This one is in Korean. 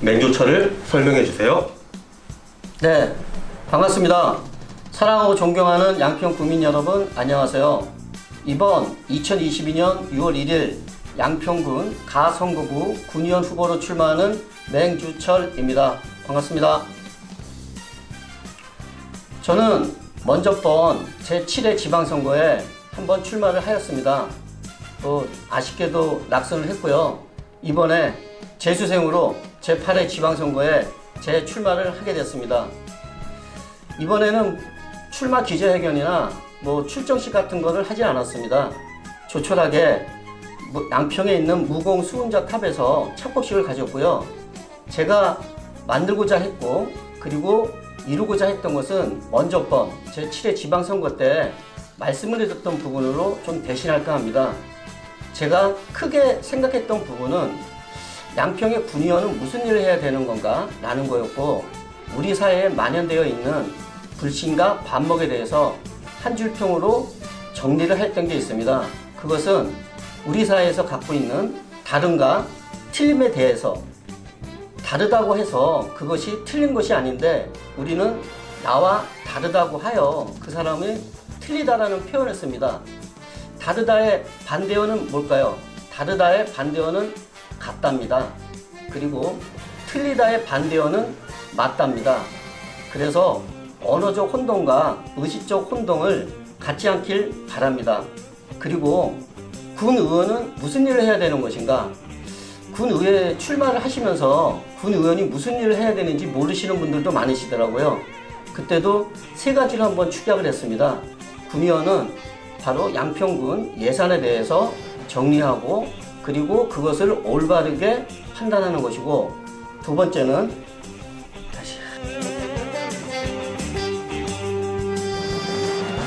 맹조차를 설명해 주세요. 네, 반갑습니다. 사랑하고 존경하는 양평 국민 여러분, 안녕하세요. 이번 2022년 6월 1일 양평군 가선거구 군의원 후보로 출마하는 맹주철입니다. 반갑습니다. 저는 먼저 번 제7회 지방선거에 한번 출마를 하였습니다. 또 아쉽게도 낙선을 했고요. 이번에 재수생으로 제8회 지방선거에 재출마를 하게 됐습니다. 이번에는 출마 기자회견이나 뭐 출정식 같은 거를 하지 않았습니다. 조촐하게 무- 양평에 있는 무공 수훈자 탑에서 착복식을 가졌고요. 제가 만들고자 했고 그리고 이루고자 했던 것은 먼저 번 제7회 지방선거 때 말씀을 해줬던 부분으로 좀 대신할까 합니다. 제가 크게 생각했던 부분은 양평의 군의원은 무슨 일을 해야 되는 건가 라는 거였고 우리 사회에 만연되어 있는 불신과 반목에 대해서 한 줄 평으로 정리를 했던 게 있습니다. 그것은 우리 사회에서 갖고 있는 다른가 틀림에 대해서 다르다고 해서 그것이 틀린 것이 아닌데 우리는 나와 다르다고 하여 그 사람이 틀리다라는 표현을 씁니다. 다르다의 반대어는 뭘까요? 다르다의 반대어는 같답니다. 그리고 틀리다의 반대어는 맞답니다. 그래서 언어적 혼동과 의식적 혼동을 갖지 않길 바랍니다. 그리고 군 의원은 무슨 일을 해야 되는 것인가? 군 의회에 출마를 하시면서 군 의원이 무슨 일을 해야 되는지 모르시는 분들도 많으시더라고요. 그때도 세 가지를 한번 축약을 했습니다. 군 의원은 바로 양평군 예산에 대해서 정리하고 그리고 그것을 올바르게 판단하는 것이고 두 번째는